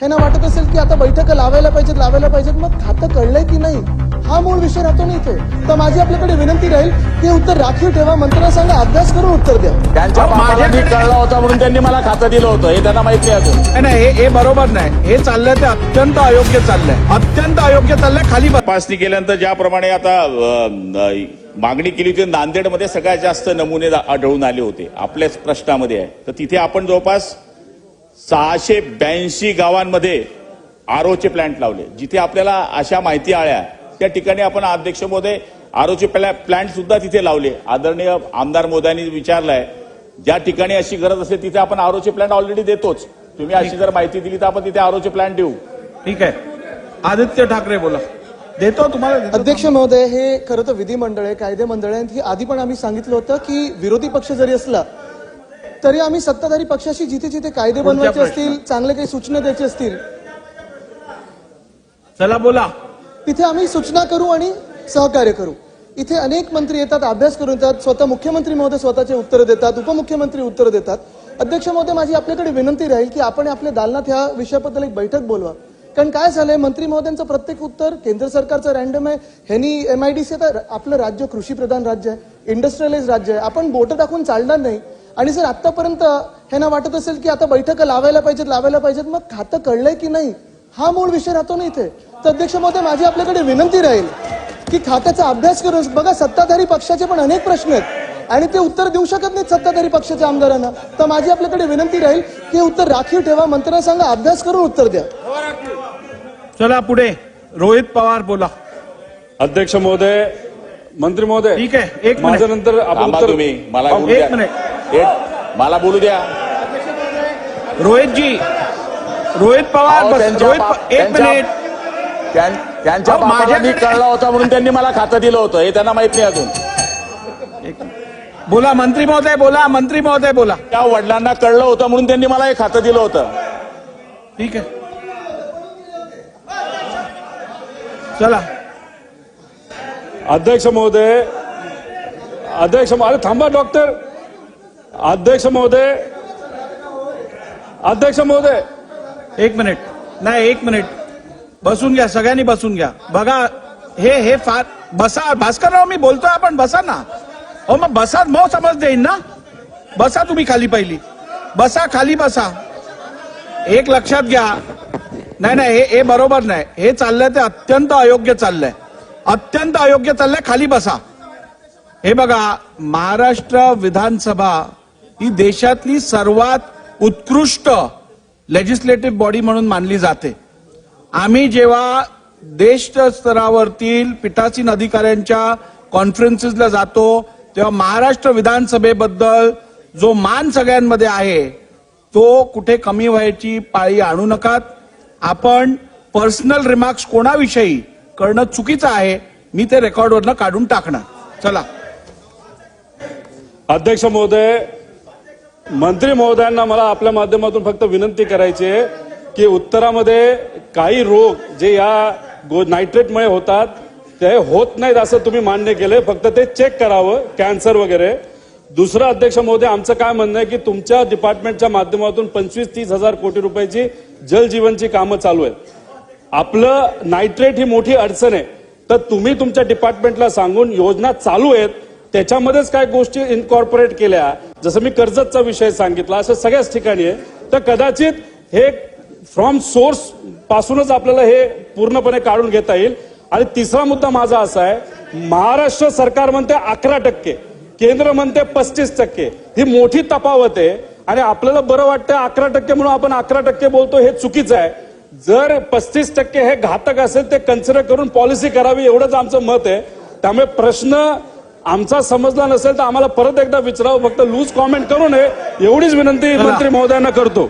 ह्यांना वाटत असेल की आता बैठका लावायला पाहिजेत लावायला पाहिजेत. मग खातं कळलंय की नाही? हा मूळ विषय राहतो ना इथे. तर माझी आपल्याकडे विनंती राहील की हे उत्तर राखीव ठेवा मंत्र्यांना सांगा अभ्यास करून उत्तर द्या. त्यांच्या बापाला मी कळला होता म्हणून त्यांनी मला खातं दिलं होतं. हे त्यांना माहीत नाही अजून. नाही, नाही हे हे बरोबर नाही. हे चाललंय ते अत्यंत अयोग्य चाललंय. अत्यंत अयोग्य चाललंय खाली बस. तपासणी केल्यानंतर ज्याप्रमाणे आता अ, न- मागणी केली होती नांदेडमध्ये सगळ्यात जास्त नमुने आढळून आले होते. आपल्याच प्रश्नामध्ये आहे. तर तिथे आपण जवळपास सहाशे ब्याऐंशी गावांमध्ये आरोचे प्लांट लावले. जिथे आपल्याला अशा माहिती आल्या त्या ठिकाणी आपण अध्यक्ष मोदय आरोचे प्लांट सुद्धा तिथे लावले. आदरणीय आमदार मोदयांनी विचारलंय ज्या ठिकाणी अशी गरज असेल तिथे आपण आरोचे प्लांट ऑलरेडी देतोच. तुम्ही अशी जर माहिती दिली तर आपण तिथे आरोचे प्लांट देऊ. ठीक आहे. आदित्य ठाकरे बोला. देतो तुम्हाला देतो. अध्यक्ष महोदय हे खरं तर विधिमंडळ आहे कायदे मंडळ आहे आणि ही आधी पण आम्ही सांगितलं होतं की विरोधी पक्ष जरी असला तरी आम्ही सत्ताधारी पक्षाशी जिथे जिथे कायदे बनवायचे. असतील चांगले काही सूचना द्यायचे असतील चला बोला. तिथे आम्ही सूचना करू आणि सहकार्य करू. इथे अनेक मंत्री येतात अभ्यास करून येतात स्वतः मुख्यमंत्री महोदय स्वतःचे उत्तर देतात उपमुख्यमंत्री उत्तर देतात. अध्यक्ष महोदय माझी आपल्याकडे विनंती राहील की आपण आपल्या दालनात ह्या विषयाबद्दल एक बैठक बोलवा. कारण काय झालंय मंत्री महोदयांचं प्रत्येक उत्तर केंद्र सरकारचं रँडम आहे. ह्यांनी एमआयडीसी आता आपलं राज्य कृषी प्रधान राज्य आहे इंडस्ट्रियलाइज राज्य आहे. आपण बोटं टाकून चालणार नाही. आणि जर आतापर्यंत ह्यांना वाटत असेल की आता बैठका लावायला पाहिजेत लावायला पाहिजेत मग खातं कळलंय की नाही? हा मूळ विषय राहतो ना इथे. तर अध्यक्ष महोदय माझी आपल्याकडे विनंती राहील की खात्याचा अभ्यास करून बघा सत्ताधारी पक्षाचे पण अनेक प्रश्न आहेत. आणि ते उत्तर देऊ शकत नाहीत सत्ताधारी पक्षाच्या आमदारांना. तर माझी आपल्याकडे विनंती राहील की हे उत्तर राखीव ठेवा मंत्र्यांना सांगा अभ्यास करून उत्तर द्या. चला पुढे. रोहित पवार बोला. अध्यक्ष महोदय मंत्री महोदय ठीक आहे एक माझ्या मिनिट. नंतर आपण थांबा उत्तर- तुम्ही मला एक मिनिट. एक- मला बोलू द्या. रोहितजी रोहित पवार रोहित एक मिनिट. त्यां- त्यांच्या बापाला मी कळला होता म्हणून त्यांनी मला खातं दिलं होतं. हे त्यांना माहीत नाही अजून. बोला मंत्री महोदय बोला मंत्री महोदय बोला. त्या वडिलांना कळलं होतं म्हणून त्यांनी मला हे खातं दिलं होतं. ठीक आहे. चला. अध्यक्ष महोदय अध्यक्ष अरे थांबा डॉक्टर. अध्यक्ष महोदय. अध्यक्ष महोदय. एक मिनिट. नाही एक मिनिट. बसून घ्या सगळ्यांनी बसून घ्या. बघा हे हे फार बसा भास्करराव मी बोलतोय आपण बसा ना. हो मग बसा मग समज देईन ना. बसा तुम्ही खाली पहिली. बसा खाली बसा. एक लक्षात घ्या. नाही नाही हे हे बरोबर नाही. हे चाललंय ते अत्यंत अयोग्य चाललंय. अत्यंत अयोग्य चाललंय खाली बसा. हे बघा महाराष्ट्र विधानसभा ही देशातली सर्वात उत्कृष्ट लेजिस्लेटिव्ह बॉडी म्हणून मानली जाते. आम्ही जेव्हा देश स्तरावरतील पीठासीन अधिकाऱ्यांच्या कॉन्फरन्सेसला जातो तेव्हा महाराष्ट्र विधानसभेबद्दल जो मान सगळ्यांमध्ये आहे तो कुठे कमी व्हायची पाळी आणू नकात. आपण पर्सनल रिमार्क्स कोणाविषयी करणं चुकीचं आहे मी ते रेकॉर्डवरनं काढून टाकणार. चला. अध्यक्ष महोदय मंत्री महोदयांना मला आपल्या माध्यमातून फक्त विनंती करायची आहे की उत्तरामध्ये काही रोग जे या गो नायट्रेटमुळे होतात ते होत नाहीत असं तुम्ही मान्य केलंय. फक्त ते चेक करावं कॅन्सर वगैरे. दुसरं अध्यक्ष महोदय आमचं काय म्हणणं आहे की तुमच्या डिपार्टमेंटच्या माध्यमातून पंचवीस तीस हजार कोटी रुपयाची जलजीवनची कामं चालू आहेत. आपलं नायट्रेट ही मोठी अडचण आहे. तर तुम्ही तुमच्या डिपार्टमेंटला सांगून योजना चालू आहेत. त्याच्यामध्येच काय गोष्टी इनकॉर्पोरेट केल्या. जसं मी कर्जतचा विषय सांगितला असं सगळ्याच ठिकाणी आहे. तर कदाचित हे फ्रॉम सोर्स पासूनच आपल्याला हे पूर्णपणे काढून घेता येईल. आणि तिसरा मुद्दा माझा असा आहे महाराष्ट्र सरकार म्हणते अकरा टक्के केंद्र म्हणते पस्तीस टक्के. ही मोठी तफावत आहे आणि आपल्याला बरं वाटतं अकरा टक्के म्हणून आपण अकरा टक्के बोलतो हे चुकीचं आहे. जर पस्तीस टक्के हे घातक असेल ते कन्सिडर करून पॉलिसी करावी एवढंच आमचं मत आहे. त्यामुळे प्रश्न आमचा समजला नसेल तर आम्हाला परत एकदा विचारावं. फक्त लूज कॉमेंट करू नये. एवढीच विनंती. मंत्री महोदयांना करतो.